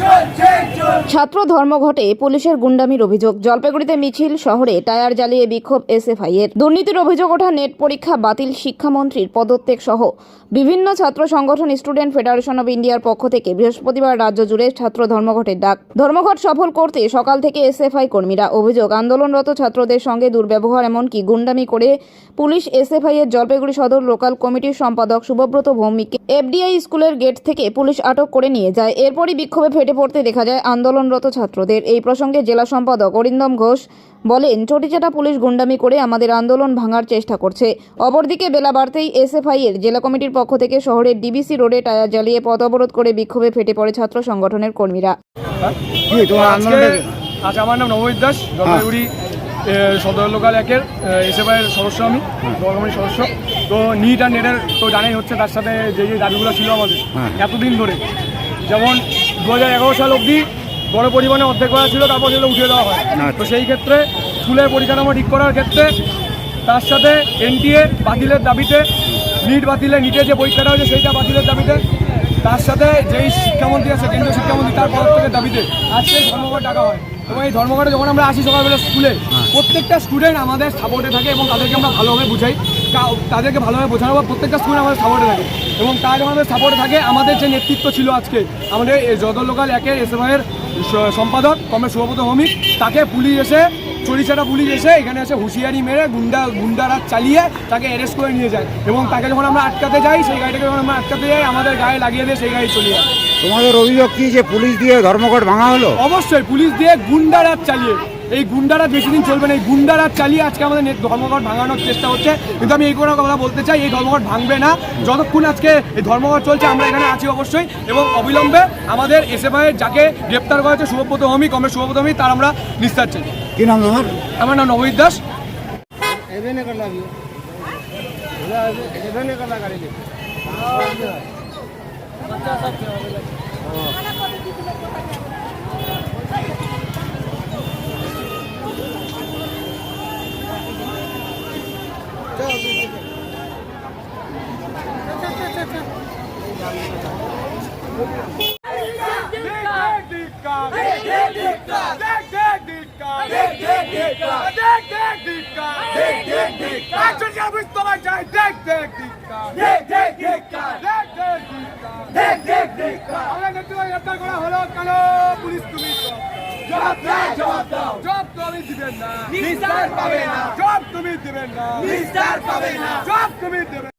চলবে ছাত্র ধর্মঘটে পুলিশের গুন্ডামির অভিযোগ। জলপাইগুড়িতে মিছিল, শহরে টায়ার জ্বালিয়ে বিক্ষোভ এসএফআই এর দুর্নীতির অভিযোগ ওঠা, নেট পরীক্ষা বাতিল, শিক্ষামন্ত্রীর পদত্যাগ সহ বিভিন্ন ছাত্র সংগঠন, স্টুডেন্ট ফেডারেশন অব ইন্ডিয়ার পক্ষ থেকে বৃহস্পতিবার রাজ্য জুড়ে ছাত্র ধর্মঘটের ডাক। ধর্মঘট সফল করতে সকাল থেকে এসএফআই কর্মীরা অভিযোগ, আন্দোলনরত ছাত্রদের সঙ্গে দুর্ব্যবহার, এমনকি গুন্ডামি করে পুলিশ এসএফআই এর জলপাইগুড়ি সদর লোকাল কমিটির সম্পাদক শুভব্রত ভৌমিককে এফডিআই স্কুলের গেট থেকে পুলিশ আটক করে নিয়ে যায়। এরপরই বিক্ষোভে ফেটে পড়তে দেখা যায় আন্দোলনরত ছাত্রদের। এই প্রসঙ্গে জেলা সম্পাদক অরিন্দম ঘোষ বলেন চটিচাটা পুলিশ গুন্ডামি করে আমাদের আন্দোলন ভাঙার চেষ্টা করছে। অপরদিকে বেলা বাড়তেই এসএফআই এর জেলা কমিটির পক্ষ থেকে শহরের ডিবিসি রোডে টায়ার জ্বালিয়ে পথ অবরোধ করে বিক্ষোভে ফেটে পড়ে ছাত্র সংগঠনের কর্মীরা। কি তোমার আজকে আন্দোলনটা আজ আমার নাম নবজিৎ দাস জলপাইগুড়ি সদর লোকাল একের এসএফআইয়ের সদস্য আমি গভর্নমেন্ট সদস্য। তো নিট আর নেটের তো জানাই হচ্ছে তার সাথে যে যে দাবিগুলো ছিল আমাদের হ্যাঁ। এতদিন ধরে। যেমন দু হাজার এগারো সাল অবধি বড় পরিমাণে অর্ধেক করা ছিল তারপর সেগুলো উঠিয়ে দেওয়া হয়। আচ্ছা। তো সেই ক্ষেত্রে স্কুলের পরিকাঠামো ঠিক করার ক্ষেত্রে তার সাথে এনটিএ বাতিলের দাবিতে নিট বাতিলে নিটের যে পরীক্ষাটা হয়েছে সেইটা বাতিলের দাবিতে তার সাথে যেই শিক্ষামন্ত্রী আছে কেন্দ্রীয় শিক্ষামন্ত্রী তার পদত্যাগের দাবিতে আজকে এই ধর্মঘট ডাকা হয়। এবং এই ধর্মঘটে যখন আমরা আসি সকালবেলা স্কুলে প্রত্যেকটা স্টুডেন্ট আমাদের সাপোর্টে থাকে এবং তাদেরকে আমরা ভালোভাবে বুঝাই। তাদেরকে ভালোভাবে বোঝানো বা প্রত্যেকটা স্টুডেন্ট আমাদের সাপোর্টে থাকে। এবং তার যখন আমাদের সাপোর্টে থাকে আমাদের যে নেতৃত্ব ছিল আজকে আমাদের এই যদর লোকাল একের এসএফআইয়ের সম্পাদক কমরেড শুভব্রত ভৌমিক তাকে পুলিশ এসে চরিচাটা পুলিশ এসে এখানে এসে হুঁশিয়ারি মেরে গুন্ডা গুন্ডারা চালিয়ে তাকে অ্যারেস্ট করে নিয়ে যায়। এবং তাকে যখন আমরা আটকাতে যাই সেই গাড়িটাকে যখন আমরা আটকাতে যাই আমাদের গায়ে লাগিয়ে দিয়ে সেই গাড়ি চলে যায়। তোমাদের অভিযোগ কি যে পুলিশ দিয়ে ধর্মঘট ভাঙা হলো? অবশ্যই পুলিশ দিয়ে গুন্ডারাজ চালিয়ে। এই গুন্ডারাজ বেশি দিন চলবে না। এই গুন্ডারাজ চালিয়ে আজকে আমাদের ধর্মঘট ভাঙানোর চেষ্টা হচ্ছে। কিন্তু আমি এই কোনো কথা বলতে চাই এই ধর্মঘট ভাঙবে না। যতক্ষণ আজকে এই ধর্মঘট চলছে আমরা এখানে আছি অবশ্যই। এবং অবিলম্বে আমাদের এসএফআই যাকে গ্রেপ্তার করা হয়েছে শুভব্রত হমি কমে শুভব্রত হমি তার আমরা নিস্তার চাই। কি নাম তোমার? আমার নাম নবজিৎ দাস। পুলিশ তুমি জবাব দাও। জবাব জবাব তুমি দিবেন না পাবে না। তুমি দিবেন না। নিস্তার পাবে না। জবাব তুমি দিবেন